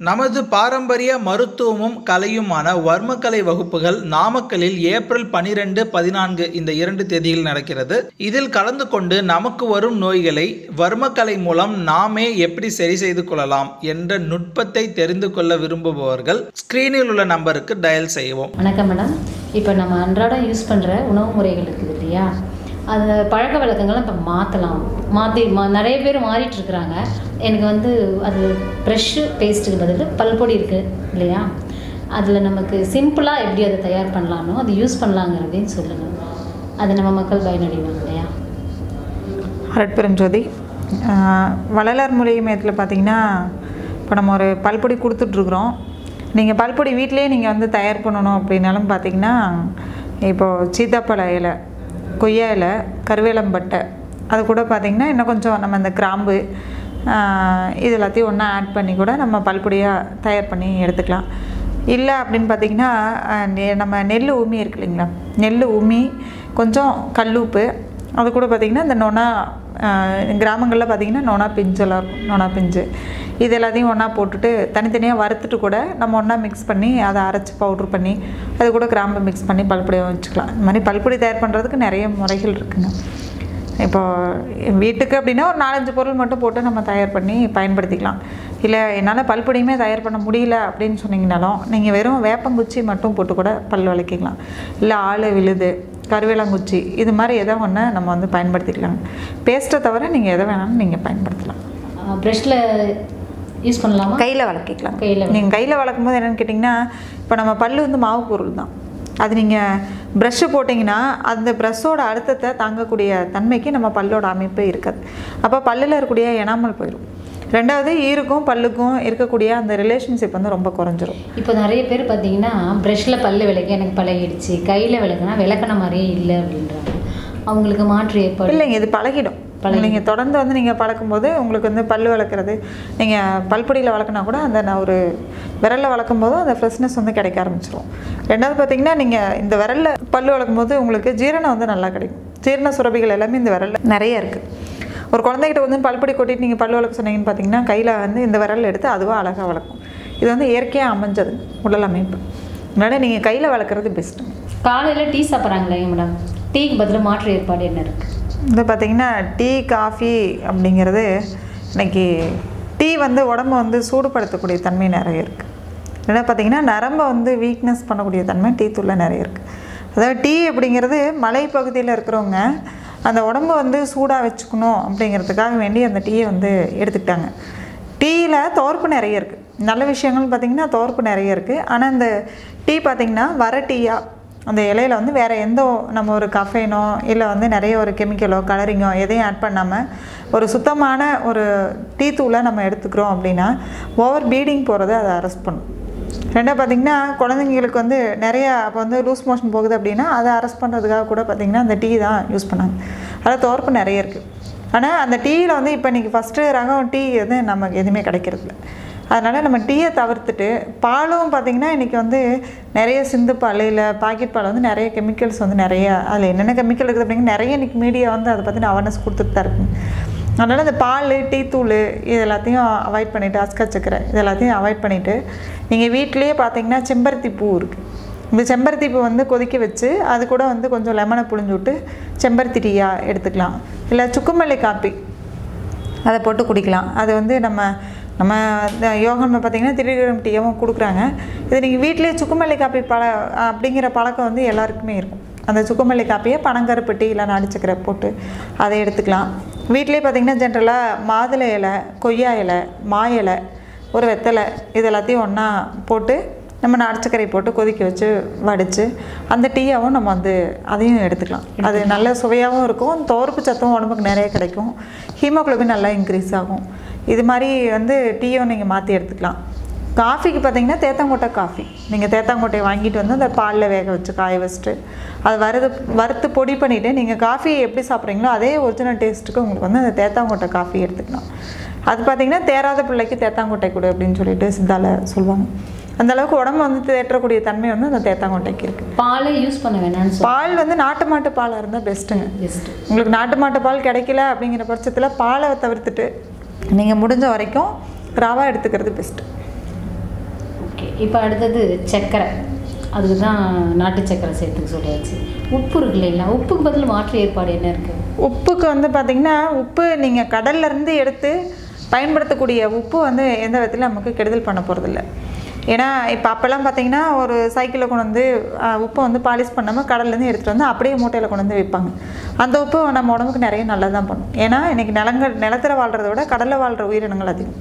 நமது பாரம்பரிய மருத்துவமும் கலையுமான வர்மக்கலை வகுப்புகள் நாமக்கலில் ஏப்ரல் பனிரெண்டு பதினான்கு இந்த இரண்டு தேதியில் நடக்கிறது. இதில் கலந்து கொண்டு நமக்கு வரும் நோய்களை வர்மக்கலை மூலம் நாமே எப்படி சரி செய்து கொள்ளலாம் என்ற நுட்பத்தை தெரிந்து கொள்ள விரும்புபவர்கள் ஸ்கிரீனில் உள்ள நம்பருக்கு டயல் செய்வோம் வணக்கம் மேடம். இப்போ நம்ம அன்றாடம் யூஸ் பண்ணுற உணவு முறைகள் இருக்குது இல்லையா? அந்த பழக்க வழக்கங்களை இப்போ மாற்றலாம் மாற்றி மா நிறைய பேர் மாறிட்டு இருக்கிறாங்க. எனக்கு வந்து அது ப்ரெஷ்ஷு பேஸ்ட்டுக்கு பதில் பல்பொடி இருக்குது இல்லையா? அதில் நமக்கு சிம்பிளாக எப்படி அதை தயார் பண்ணலானோ அதை யூஸ் பண்ணலாங்கிறதையும் சொல்லுங்கள் அது நம்ம மக்கள் பயனடைவாங்க இல்லையா? அரட்பெரும் ஜோதி ஆஹ் வள்ளலார் மொழி பார்த்திங்கன்னா பார்த்தீங்கன்னா இப்போ நம்ம ஒரு பல்பொடி கொடுத்துட்ருக்குறோம். நீங்கள் பல்பொடி வீட்டிலேயே நீங்கள் வந்து தயார் பண்ணணும் அப்படின்னாலும் பார்த்தீங்கன்னா இப்போது சீத்தாப்பழ இலை கொய்யா இலை கருவேலம்பட்டை. அது கூட பார்த்திங்கன்னா இன்னும் கொஞ்சம் நம்ம இந்த கிராம்பு இது எல்லாத்தையும் ஒன்றா ஆட் பண்ணி கூட நம்ம பல்குடியாக தயார் பண்ணி எடுத்துக்கலாம். இல்லை அப்படின்னு பார்த்தீங்கன்னா நெ- நம்ம நெல் உமி இருக்கு இல்லைங்களா? நெல் உமி கொஞ்சம் கல்லுப்பு அது கூட பார்த்திங்கன்னா இந்த நொனா கிராமங்களில் பார்த்திங்கன்னா நொனா பிஞ்செல்லாம் இருக்கும். நொனா பிஞ்சு. இது எல்லாத்தையும் ஒன்றா போட்டுட்டு தனித்தனியாக வறுத்துட்டு கூட நம்ம ஒன்றா மிக்ஸ் பண்ணி அதை அரைச்சி பவுட்ரு பண்ணி அது கூட கிராம்பு மிக்ஸ் பண்ணி பல்பொடியாக வச்சுக்கலாம். இந்த மாதிரி பல்பொடி தயார் பண்ணுறதுக்கு நிறைய முறைகள் இருக்குதுங்க இப்போது வீட்டுக்கு அப்படின்னா ஒரு நாலஞ்சு பொருள் மட்டும் போட்டு நம்ம தயார் பண்ணி பயன்படுத்திக்கலாம். இல்லை என்னால் பல்புடியுமே தயார் பண்ண முடியல அப்படின்னு சொன்னீங்கனாலும் நீங்கள் வெறும் வேப்பங்குச்சி மட்டும் போட்டு கூட பல் விளக்கிக்கலாம் இல்லை ஆள் விழுது கருவேலங்குச்சி இது மாதிரி எதை ஒன்று நம்ம வந்து பயன்படுத்திக்கலாம். பேஸ்ட்டை தவிர நீங்கள் எதை வேணாலும் நீங்கள் பயன்படுத்தலாம். ப்ரெஷ்ஷில் யூஸ் பண்ணலாமா? கையில் வளர்க்கிக்கலாம். கையில் நீங்கள் கையில் வளர்க்கும் போது என்னென்னு கேட்டிங்கன்னா இப்போ நம்ம பல்லு வந்து மாவு பொருள் தான். அது நீங்கள் ப்ரஷ்ஷு போட்டிங்கன்னா அந்த ப்ரஷ்ஷோட அழுத்தத்தை தாங்கக்கூடிய தன்மைக்கு நம்ம பல்லோட அமைப்பு இருக்காது. அப்போ பல்லில் இருக்கக்கூடிய எனாமல் போயிடும் ரெண்டாவது ஈருக்கும் பல்லுக்கும் இருக்கக்கூடிய அந்த ரிலேஷன்ஷிப் வந்து ரொம்ப குறைஞ்சிரும். இப்போ நிறைய பேர் பார்த்தீங்கன்னா ப்ரெஷ்ஷில் பல்லு விளக்க எனக்கு பழகிடுச்சு கையில் விளக்குனா விளக்குன மாதிரியே இல்லை அப்படின்றாங்க. அவங்களுக்கு மாற்று ஏற்பாடு இல்லைங்க இது பழகிடும். நீங்கள் தொடர்ந்து வந்து நீங்கள் பழக்கும்போது உங்களுக்கு வந்து பல் வளர்க்குறது நீங்கள் பல்பொடியில் வளர்க்குனா கூட அந்த நான் ஒரு விரலில் வளர்க்கும் போதும் அந்த ஃப்ரெஷ்னஸ் வந்து கிடைக்க ஆரம்பிச்சிரும். ரெண்டாவது பார்த்தீங்கன்னா நீங்கள் இந்த விரலில் பல் வளர்க்கும் போது உங்களுக்கு ஜீரணம் வந்து நல்லா கிடைக்கும். ஜீரண சுரபிகள் எல்லாமே இந்த விரலில் நிறைய இருக்குது ஒரு குழந்தைகிட்ட வந்து பல்பொடி கொட்டிட்டு நீங்கள் பல் வளர்க்க சொன்னீங்கன்னு பார்த்தீங்கன்னா கையில் வந்து இந்த விரல் எடுத்து அதுவாக அழகாக வளர்க்கும். இது வந்து இயற்கையாக அமைஞ்சது உடல் அமைப்பு. அதனால் நீங்கள் கையில் வளர்க்குறது பெஸ்ட்டு காலையில் டீ சாப்பிட்றாங்களே மேடம் டீக்கு பதிலாக மாற்று ஏற்பாடு என்ன இருக்குது இந்த பார்த்திங்கன்னா டீ காஃபி அப்படிங்கிறது இன்னைக்கு டீ வந்து உடம்ப வந்து சூடுபடுத்தக்கூடிய தன்மை நிறைய இருக்குது ஏன்னா பார்த்திங்கன்னா நரம்பை வந்து வீக்னஸ் பண்ணக்கூடிய தன்மை டீ தூளில் நிறைய இருக்குது அதாவது டீ அப்படிங்கிறது மலைப்பகுதியில் இருக்கிறவங்க அந்த உடம்ப வந்து சூடாக வச்சுக்கணும் அப்படிங்கிறதுக்காக வேண்டி அந்த டீயை வந்து எடுத்துக்கிட்டாங்க. டீயில் தோர்ப்பு நிறைய இருக்குது நல்ல விஷயங்கள்னு பார்த்திங்கன்னா தோர்ப்பு நிறைய இருக்குது ஆனால் இந்த டீ பார்த்திங்கன்னா வர டீயாக அந்த இலையில வந்து வேறு எந்த நம்ம ஒரு கஃபைனோ இல்லை வந்து நிறைய ஒரு கெமிக்கலோ கலரிங்கோ எதையும் ஆட் பண்ணாமல் ஒரு சுத்தமான ஒரு டீ தூளை நம்ம எடுத்துக்கிறோம் அப்படின்னா ஓவர் பீடிங் போகிறத அதை அரெஸ்ட் பண்ணும். ரெண்டாவது பார்த்திங்கன்னா குழந்தைங்களுக்கு வந்து நிறையா அப்போ வந்து லூஸ் மோஷன் போகுது அப்படின்னா அதை அரெஸ்ட் பண்ணுறதுக்காக கூட பார்த்திங்கன்னா அந்த டீ தான் யூஸ் பண்ணாங்க. அதில் தோற்பு நிறைய இருக்குது ஆனால் அந்த டீயில் வந்து இப்போ இன்றைக்கி ஃபஸ்ட்டு ரகம் டீ வந்து நமக்கு எதுவுமே கிடைக்கிறதில்ல அதனால் நம்ம டீயை தவிர்த்துட்டு பாலும் பார்த்திங்கன்னா இன்றைக்கி வந்து நிறைய சிந்து பால் இல்லை பாக்கெட் பால் வந்து நிறைய கெமிக்கல்ஸ் வந்து நிறையா அதில் என்னென்ன கெமிக்கல் இருக்குது அப்படிங்கிற நிறைய இன்றைக்கி மீடியா வந்து அதை பற்றின அவேர்னஸ் கொடுத்துட்டு தான் இருக்குங்க அதனால் இந்த பால் டீ தூள் இது எல்லாத்தையும் அவாய்ட் பண்ணிவிட்டு அஸ்கா சக்கரை இது எல்லாத்தையும் அவாய்ட் பண்ணிவிட்டு நீங்கள் வீட்டிலேயே பார்த்தீங்கன்னா செம்பருத்தி பூ இருக்குது இந்த செம்பருத்தி பூ வந்து கொதிக்க வச்சு அது கூட வந்து கொஞ்சம் லெமனை புழிஞ்சு விட்டு செம்பருத்தி டீயாக எடுத்துக்கலாம். இல்லை சுக்குமல்லி காப்பி அதை போட்டு குடிக்கலாம். அது வந்து நம்ம நம்ம இந்த யோகம் பார்த்தீங்கன்னா திடீரம் டீயாவும் கொடுக்குறாங்க. இது நீங்கள் வீட்டிலேயே சுக்குமல்லி காப்பி பழ அப்படிங்கிற பழக்கம் வந்து எல்லாருக்குமே இருக்கும். அந்த சுக்குமல்லி காப்பியை பனங்கருப்பு டீ இல்லை நாடிச்சக்கரை போட்டு அதை எடுத்துக்கலாம். வீட்டிலேயே பார்த்திங்கன்னா ஜென்ரலாக மாதுளை இலை கொய்யா இலை மா இலை ஒரு வெத்தலை இது எல்லாத்தையும் ஒன்றா போட்டு நம்ம நாட்டுச்சக்கரை போட்டு கொதிக்க வச்சு வடித்து அந்த டீயாவும் நம்ம வந்து அதையும் எடுத்துக்கலாம். அது நல்ல சுவையாகவும் இருக்கும். தோர்ப்பு சத்தும் உடம்புக்கு நிறைய கிடைக்கும். ஹீமோகுளோபின் நல்லா இன்க்ரீஸ் ஆகும். இது மாதிரி வந்து டீயும் நீங்கள் மாற்றி எடுத்துக்கலாம். காஃபிக்கு பார்த்தீங்கன்னா தேத்தாங்கொட்டை காஃபி. நீங்கள் தேத்தாங்கொட்டையை வாங்கிட்டு வந்து அந்த பாலில் வேக வச்சு காய வச்சுட்டு அது வறுது வறுத்து பொடி பண்ணிவிட்டு நீங்கள் காஃபியை எப்படி சாப்பிட்றீங்களோ அதே ஒரிஜினல் டேஸ்ட்டுக்கு உங்களுக்கு வந்து அந்த தேத்தாங்கொட்டை காஃபி எடுத்துக்கலாம். அது பார்த்தீங்கன்னா தேராத பிள்ளைக்கு தேத்தாங்கொட்டை கொடு அப்படின்னு சொல்லிட்டு சித்தால சொல்லுவாங்க. அந்த அளவுக்கு உடம்பு வந்து தேற்றக்கூடிய தன்மை வந்து அந்த தேத்தாங்கொட்டைக்கு இருக்குது பாலே யூஸ் பண்ண சொல்லி பால் வந்து நாட்டு மாட்டு பாலாக இருந்தால் பெஸ்ட்டுங்க பெஸ்ட்டு உங்களுக்கு நாட்டு மாட்டு பால் கிடைக்கல அப்படிங்கிற பட்சத்தில் பாலை தவிர்த்துட்டு நீங்கள் முடிஞ்ச வரைக்கும் ரவா எடுத்துக்கிறது பெஸ்ட்டு ஓகே இப்போ அடுத்தது சர்க்கரை அதுக்கு தான் நாட்டு சர்க்கரை சேர்த்துக்க சொல்லியாச்சு. உப்பு இருக்கு இல்லைங்களா உப்புக்கு பதில் மாற்று ஏற்பாடு என்ன இருக்குது உப்புக்கு வந்து பார்த்திங்கன்னா உப்பு நீங்கள் கடல்லேருந்து எடுத்து பயன்படுத்தக்கூடிய உப்பு வந்து எந்த விதத்தில் நமக்கு கெடுதல் பண்ண போகிறதில்ல ஏன்னா இப்போ அப்போல்லாம் பார்த்தீங்கன்னா ஒரு சைக்கிளில் கொண்டு வந்து உப்பை வந்து பாலிஷ் பண்ணாமல் கடல்லேருந்து எடுத்துகிட்டு வந்து அப்படியே மூட்டையில் கொண்டு வந்து விற்பாங்க அந்த உப்பு நம்ம உடம்புக்கு நிறைய நல்லது தான் பண்ணும். ஏன்னா இன்றைக்கி நிலங்கள் நிலத்தில் வாழ்கிறத விட கடலில் வாழ்கிற உயிரினங்கள் அதிகம்.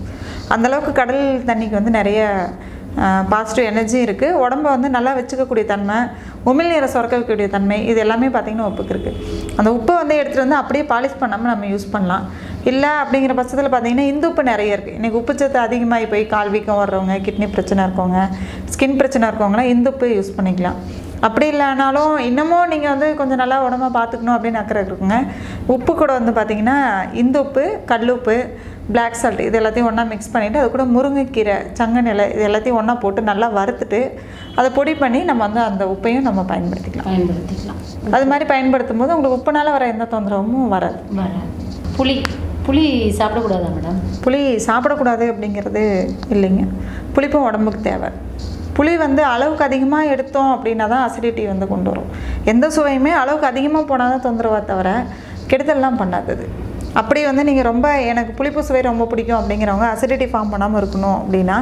அந்தளவுக்கு கடல் தண்ணிக்கு வந்து நிறைய பாசிட்டிவ் எனர்ஜி இருக்குது உடம்ப வந்து நல்லா வச்சுக்கக்கூடிய தன்மை உமிழ்நீரை சுரக்கக்கூடிய தன்மை இது எல்லாமே பார்த்திங்கன்னா உப்புக்கு இருக்குது அந்த உப்பை வந்து எடுத்துகிட்டு வந்து அப்படியே பாலிஷ் பண்ணாமல் நம்ம யூஸ் பண்ணலாம். இல்லை அப்படிங்கிற பட்சத்தில் பார்த்திங்கன்னா இந்த உப்பு நிறைய இருக்குது இன்றைக்கி உப்புச்சத்து அதிகமாகி போய் கால் வீக்கம் வர்றவங்க கிட்னி பிரச்சனை இருக்கவங்க ஸ்கின் பிரச்சனை இருக்கவங்களாம் இந்த உப்பு யூஸ் பண்ணிக்கலாம். அப்படி இல்லைனாலும் இன்னமும் நீங்கள் வந்து கொஞ்சம் நல்லா உடம்ப பார்த்துக்கணும் அப்படின்னு அக்கறை இருக்குங்க. உப்பு கூட வந்து பார்த்திங்கன்னா இந்த உப்பு கல் உப்பு பிளாக் சால்ட் இது எல்லாத்தையும் ஒன்றா மிக்ஸ் பண்ணிவிட்டு அது கூட முருங்கைக்கீரை சங்கநிலை இது எல்லாத்தையும் ஒன்றா போட்டு நல்லா வறுத்துட்டு அதை பொடி பண்ணி நம்ம வந்து அந்த உப்பையும் நம்ம பயன்படுத்திக்கலாம். பயன்படுத்திக்கலாம். அது மாதிரி பயன்படுத்தும் போது உங்களுக்கு உப்புனால வர எந்த தொந்தரவும் வராது. வர புளி புளி சாப்பிடக்கூடாதா மேடம் புளி சாப்பிடக்கூடாது அப்படிங்கிறது இல்லைங்க. புளிப்பும் உடம்புக்கு தேவை. புளி வந்து அளவுக்கு அதிகமாக எடுத்தோம் அப்படின்னா தான் அசிடிட்டி வந்து கொண்டு வரும். எந்த சுவையுமே அளவுக்கு அதிகமாக போனால் தான் தொந்தரவா தவிர கெடுதல்லாம் பண்ணாதது. அப்படி வந்து நீங்கள் ரொம்ப எனக்கு புளிப்பு சுவை ரொம்ப பிடிக்கும் அப்படிங்கிறவங்க அசிடிட்டி ஃபார்ம் பண்ணாமல் இருக்கணும் அப்படின்னா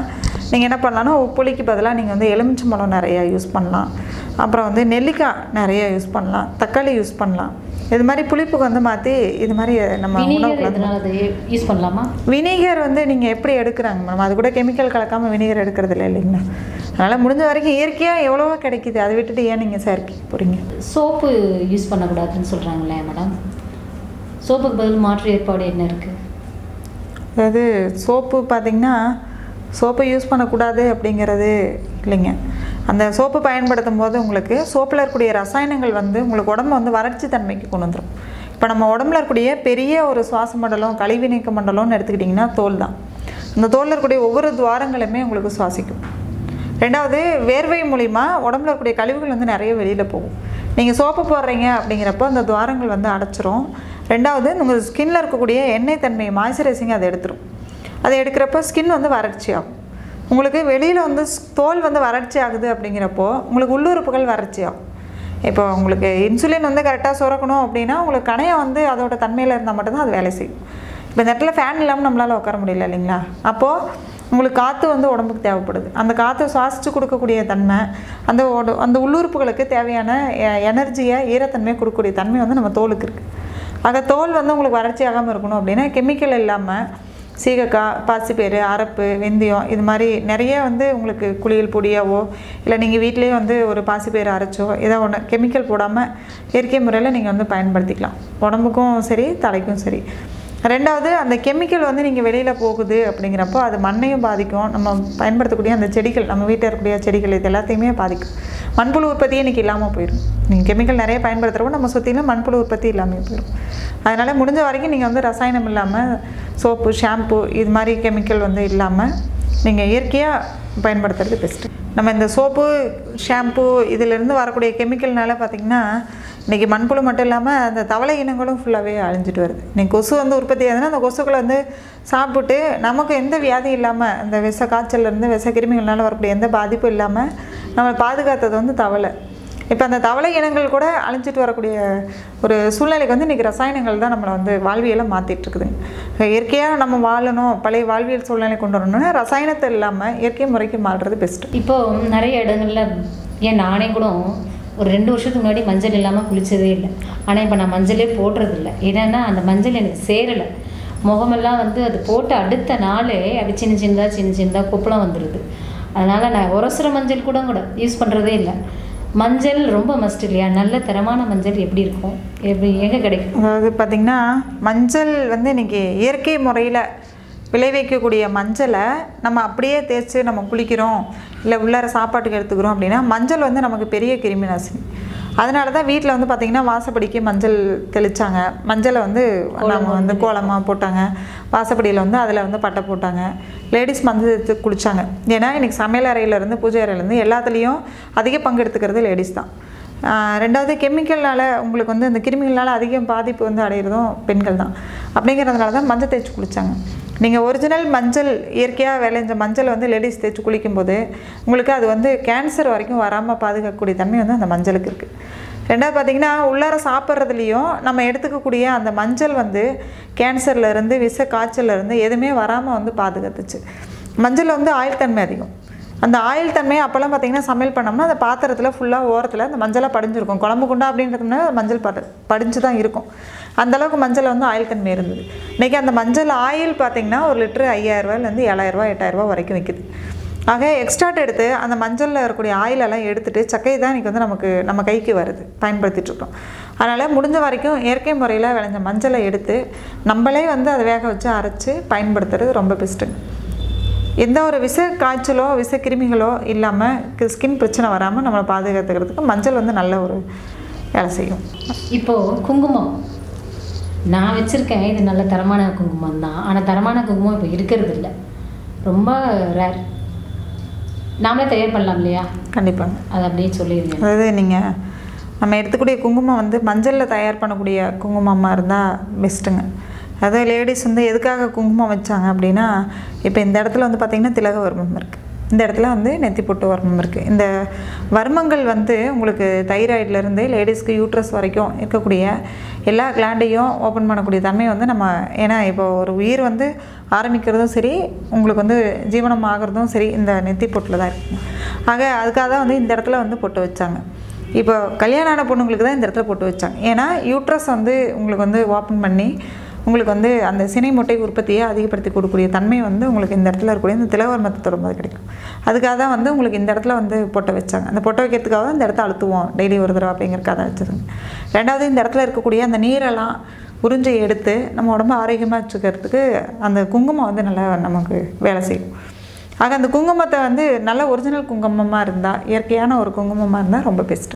நீங்கள் என்ன பண்ணலாம்னா புளிக்கு பதிலாக நீங்கள் வந்து எலுமிச்சம்பழம் நிறையா யூஸ் பண்ணலாம். அப்புறம் வந்து நெல்லிக்காய் நிறைய யூஸ் பண்ணலாம். தக்காளி யூஸ் பண்ணலாம். இது மாதிரி புளிப்புக்கு வந்து மாற்றி இது மாதிரி நம்ம யூஸ் பண்ணலாமா? வினிகர் வந்து நீங்கள் எப்படி எடுக்கிறாங்க மேடம் அது கூட கெமிக்கல் கலக்காமல் வினிகர் எடுக்கிறது இல்லை இல்லைங்களா? அதனால் முடிஞ்ச வரைக்கும் இயற்கையாக எவ்வளவோ கிடைக்குது. அதை விட்டுட்டு ஏன் நீங்கள் செயற்கைக்கு போகிறீங்க சோப்பு யூஸ் பண்ணக்கூடாதுன்னு சொல்கிறாங்களே மேடம் சோப்புக்கு பதில் மாற்று ஏற்பாடு என்ன இருக்குது அதாவது சோப்பு பார்த்திங்கன்னா சோப்பை யூஸ் பண்ணக்கூடாது அப்படிங்கிறது இல்லைங்க. அந்த சோப்பு பயன்படுத்தும் போது உங்களுக்கு சோப்பில் இருக்கக்கூடிய ரசாயனங்கள் வந்து உங்களுக்கு உடம்பு வந்து வறட்சி தன்மைக்கு கொண்டு வந்துடும் இப்போ நம்ம உடம்புல இருக்கக்கூடிய பெரிய ஒரு சுவாச மண்டலம் கழிவு நீக்க மண்டலம்னு எடுத்துக்கிட்டிங்கன்னா தோல் தான். இந்த தோலில் இருக்கக்கூடிய ஒவ்வொரு துவாரங்களுமே உங்களுக்கு சுவாசிக்கும். ரெண்டாவது வேர்வை மூலிமா உடம்புல இருக்கக்கூடிய கழிவுகள் வந்து நிறைய வெளியில் போகும். நீங்கள் சோப்பு போடுறீங்க அப்படிங்கிறப்போ அந்த துவாரங்கள் வந்து அடைச்சிரும். ரெண்டாவது உங்கள் ஸ்கின்ல இருக்கக்கூடிய எண்ணெய் தன்மை மாய்ஸ்சரைசிங் அதை எடுத்துரும். அதை எடுக்கிறப்போ ஸ்கின் வந்து வறட்சி ஆகும் உங்களுக்கு வெளியில் வந்து ஸ்- தோல் வந்து வறட்சி ஆகுது அப்படிங்கிறப்போ உங்களுக்கு உள்ளுறுப்புகள் வறட்சி ஆகும் இப்போ உங்களுக்கு இன்சுலின் வந்து கரெக்டாக சுரக்கணும் அப்படின்னா உங்களுக்கு கணையம் வந்து அதோட தன்மையில் இருந்தால் மட்டும்தான் அது வேலை செய்யும். இப்போ இந்த இடத்துல ஃபேன் இல்லாமல் நம்மளால் உட்கார முடியல இல்லைங்களா? அப்போது உங்களுக்கு காற்று வந்து உடம்புக்கு தேவைப்படுது. அந்த காற்றை சுவாசித்து கொடுக்கக்கூடிய தன்மை அந்த உட- அந்த உள்ளுறுப்புகளுக்கு தேவையான எனர்ஜியை ஈரத்தன்மையை கொடுக்கக்கூடிய தன்மை வந்து நம்ம தோலுக்கு இருக்குது ஆக தோல் வந்து உங்களுக்கு வறட்சி ஆகாமல் இருக்கணும் அப்படின்னா கெமிக்கல் இல்லாமல் சீகக்காய் பாசிப்பயிறு அரப்பு வெந்தயம் இது மாதிரி நிறைய வந்து உங்களுக்கு குளியல் பொடியாவோ இல்லை நீங்கள் வீட்டிலேயே வந்து ஒரு பாசிப்பயிறு அரைச்சோ ஏதோ ஒன்று கெமிக்கல் போடாமல் இயற்கை முறையில் நீங்கள் வந்து பயன்படுத்திக்கலாம். உடம்புக்கும் சரி தலைக்கும் சரி. ரெண்டாவது அந்த கெமிக்கல் வந்து நீங்கள் வெளியில் போகுது அப்படிங்கிறப்போ அது மண்ணையும் பாதிக்கும். நம்ம பயன்படுத்தக்கூடிய அந்த செடிகள் நம்ம வீட்டில் இருக்கக்கூடிய செடிகள் இது எல்லாத்தையுமே பாதிக்கும். மண்புழு உற்பத்தியே இன்றைக்கி இல்லாமல் போயிடும் நீங்கள் கெமிக்கல் நிறைய பயன்படுத்துகிறப்போ நம்ம சுற்றிலும் மண்புழு உற்பத்தி இல்லாமல் போயிடும் அதனால் முடிஞ்ச வரைக்கும் நீங்கள் வந்து ரசாயனம் இல்லாமல் சோப்பு ஷாம்பு இது மாதிரி கெமிக்கல் வந்து இல்லாமல் நீங்கள் இயற்கையாக பயன்படுத்துறது பெஸ்ட்டு நம்ம இந்த சோப்பு ஷாம்பு இதிலிருந்து வரக்கூடிய கெமிக்கல்னால பார்த்திங்கன்னா இன்றைக்கி மண்புழு மட்டும் இல்லாமல் அந்த தவளை இனங்களும் ஃபுல்லாகவே அழிஞ்சிட்டு வருது. இன்றைக்கி கொசு வந்து உற்பத்தி ஆகுதுன்னா அந்த கொசுக்களை வந்து சாப்பிட்டு நமக்கு எந்த வியாதியும் இல்லாமல் இந்த விஷ காய்ச்சல்லேருந்து விஷ கிருமிகள்னால வரக்கூடிய எந்த பாதிப்பும் இல்லாமல் நம்மளை பாதுகாத்தது வந்து தவளை. இப்போ அந்த தவளை இனங்கள் கூட அழிஞ்சிட்டு வரக்கூடிய ஒரு சூழ்நிலைக்கு வந்து இன்றைக்கி ரசாயனங்கள் தான் நம்மளை வந்து வாழ்வியலை மாற்றிட்டுருக்குதுங்க இயற்கையாக நம்ம வாழணும் பழைய வாழ்வியல் சூழ்நிலை கொண்டு வரணும்னா ரசாயனத்தை இல்லாமல் இயற்கை முறைக்கு மாறுறது பெஸ்ட்டு இப்போ நிறைய இடங்களில் ஏன் நானே கூட ஒரு ரெண்டு வருஷத்துக்கு முன்னாடி மஞ்சள் இல்லாமல் குளிச்சதே இல்லை. ஆனால் இப்போ நான் மஞ்சளே போடுறதில்ல. ஏன்னா அந்த மஞ்சள் எனக்கு சேரலை. முகமெல்லாம் வந்து அது போட்ட அடுத்த நாளே அப்படி சின்ன சின்னதாக சின்ன சின்னதாக கொப்பளம் வந்துடுது அதனால் நான் உரசுற மஞ்சள் கூட கூட யூஸ் பண்ணுறதே இல்லை. மஞ்சள் ரொம்ப மஸ்ட் இல்லையா? நல்ல தரமான மஞ்சள் எப்படி இருக்கும்? எப்படி எங்கே கிடைக்கும்? அதாவது பார்த்திங்கன்னா மஞ்சள் வந்து இன்றைக்கி இயற்கை முறையில் விளைவிக்கக்கூடிய மஞ்சளை நம்ம அப்படியே தேய்ச்சி நம்ம குளிக்கிறோம் இல்லை உள்ளார சாப்பாட்டுக்கு எடுத்துக்கிறோம் அப்படின்னா மஞ்சள் வந்து நமக்கு பெரிய கிருமி நாசினி. அதனால தான் வீட்டில் வந்து பார்த்திங்கன்னா வாசப்படிக்கு மஞ்சள் தெளித்தாங்க மஞ்சளை வந்து நம்ம வந்து கோலமாக போட்டாங்க. வாசப்படியில் வந்து அதில் வந்து பட்டை போட்டாங்க. லேடிஸ் மஞ்சள் எடுத்து குளித்தாங்க ஏன்னா இன்றைக்கி சமையல் அறையிலேருந்து பூஜை அறையிலேருந்து எல்லாத்துலேயும் அதிக பங்கு எடுத்துக்கிறது லேடிஸ் தான். ரெண்டாவது கெமிக்கல்னால உங்களுக்கு வந்து இந்த கிருமிகளால் அதிகம் பாதிப்பு வந்து அடையிறதும் பெண்கள் தான். அப்படிங்கிறதுனால தான் மஞ்சள் தேய்ச்சி குளித்தாங்க நீங்கள் ஒரிஜினல் மஞ்சள் இயற்கையாக விளைஞ்ச மஞ்சள் வந்து லேடிஸ் தேய்ச்சி குளிக்கும்போது உங்களுக்கு அது வந்து கேன்சர் வரைக்கும் வராமல் பாதுகாக்கக்கூடிய தன்மை வந்து அந்த மஞ்சளுக்கு இருக்குது ரெண்டாவது பார்த்தீங்கன்னா உள்ளார சாப்பிட்றதுலேயும் நம்ம எடுத்துக்கக்கூடிய அந்த மஞ்சள் வந்து கேன்சர்லேருந்து விஷ காய்ச்சல்ல இருந்து எதுவுமே வராமல் வந்து பாதுகாத்துச்சு. மஞ்சள் வந்து ஆயுள் தன்மை அதிகம். அந்த ஆயில் தன்மையை அப்போல்லாம் பார்த்தீங்கன்னா சமையல் பண்ணோம்னா அந்த பாத்திரத்தில் ஃபுல்லாக ஓரத்தில் அந்த மஞ்சளாக படிஞ்சிருக்கும். குழம்பு குண்டா அப்படின்றதுனால மஞ்சள் பட படிஞ்சு தான் இருக்கும். அந்தளவுக்கு மஞ்சள் வந்து ஆயில் தன்மை இருந்தது. இன்றைக்கி அந்த மஞ்சள் ஆயில் பார்த்திங்கன்னா ஒரு லிட்டரு ஐயாயிரரூவாயிலேருந்து ஏழாயிரரூவா எட்டாயிரரூவா வரைக்கும் விற்குது ஆக எக்ஸ்ட்ராட் எடுத்து அந்த மஞ்சளில் இருக்கக்கூடிய ஆயிலெல்லாம் எடுத்துகிட்டு சக்கை தான் இன்றைக்கி வந்து நமக்கு நம்ம கைக்கு வருது. பயன்படுத்திகிட்ருக்கோம் அதனால் முடிஞ்ச வரைக்கும் இயற்கை முறையில் விளைஞ்ச மஞ்சளை எடுத்து நம்மளே வந்து அதை வேக வச்சு அரைச்சி பயன்படுத்துறது ரொம்ப பெஸ்ட்டுங்க எந்த ஒரு விஷ காய்ச்சலோ விஷ கிருமிகளோ இல்லாமல் ஸ்கின் பிரச்சனை வராமல் நம்மளை பாதுகாத்துக்கிறதுக்கு மஞ்சள் வந்து நல்ல ஒரு வேலை செய்யும். இப்போது குங்குமம். நான் வச்சுருக்கேன். இது நல்ல தரமான குங்குமம் தான். ஆனால் தரமான குங்குமம் இப்போ இருக்கிறது இல்லை ரொம்ப ரேர் நாமளே தயார் பண்ணலாம் இல்லையா? கண்டிப்பாங்க அது அப்படியே சொல்லிடுங்க. அதாவது நீங்கள் நம்ம எடுத்துக்கூடிய குங்குமம் வந்து மஞ்சளில் தயார் பண்ணக்கூடிய குங்குமமாக இருந்தால் பெஸ்ட்டுங்க அதாவது லேடிஸ் வந்து எதுக்காக குங்குமம் வச்சாங்க அப்படின்னா இப்போ இந்த இடத்துல வந்து பார்த்திங்கன்னா திலக வர்மம் இருக்குது இந்த இடத்துல வந்து நெத்தி பொட்டு வர்மம் இருக்குது இந்த வர்மங்கள் வந்து உங்களுக்கு தைராய்ட்லேருந்து லேடிஸ்க்கு யூட்ரஸ் வரைக்கும் இருக்கக்கூடிய எல்லா கிளாண்டையும் ஓப்பன் பண்ணக்கூடிய தன்மை வந்து நம்ம ஏன்னா இப்போ ஒரு உயிர் வந்து ஆரம்பிக்கிறதும் சரி உங்களுக்கு வந்து ஜீவனம் ஆகிறதும் சரி இந்த நெத்தி பொட்டில் தான் இருக்கும் ஆக அதுக்காக தான் வந்து இந்த இடத்துல வந்து பொட்டு வச்சாங்க. இப்போ கல்யாணம் ஆன பொண்ணுங்களுக்கு தான் இந்த இடத்துல போட்டு வச்சாங்க. ஏன்னா யூட்ரஸ் வந்து உங்களுக்கு வந்து ஓப்பன் பண்ணி உங்களுக்கு வந்து அந்த சினை முட்டை உற்பத்தியை அதிகப்படுத்தி கொடுக்கக்கூடிய தன்மை வந்து உங்களுக்கு இந்த இடத்துல இருக்கக்கூடிய இந்த திலவர்மத்தை தொடும்போது கிடைக்கும். அதுக்காக தான் வந்து உங்களுக்கு இந்த இடத்துல வந்து பொட்டை வச்சாங்க. அந்த பொட்டை வைக்கிறதுக்காக தான் இந்த இடத்த அழுத்துவோம் டெய்லி ஒரு தடவை அப்படிங்கிறக்காக தான் வச்சுருங்க ரெண்டாவது இந்த இடத்துல இருக்கக்கூடிய அந்த நீரெல்லாம் உறிஞ்சி எடுத்து நம்ம உடம்பு ஆரோக்கியமாக வச்சுக்கிறதுக்கு அந்த குங்குமம் வந்து நல்லா நமக்கு வேலை செய்யும். ஆக அந்த குங்குமத்தை வந்து நல்ல ஒரிஜினல் குங்குமமாக இருந்தால் இயற்கையான ஒரு குங்குமமாக இருந்தால் ரொம்ப பெஸ்ட்டு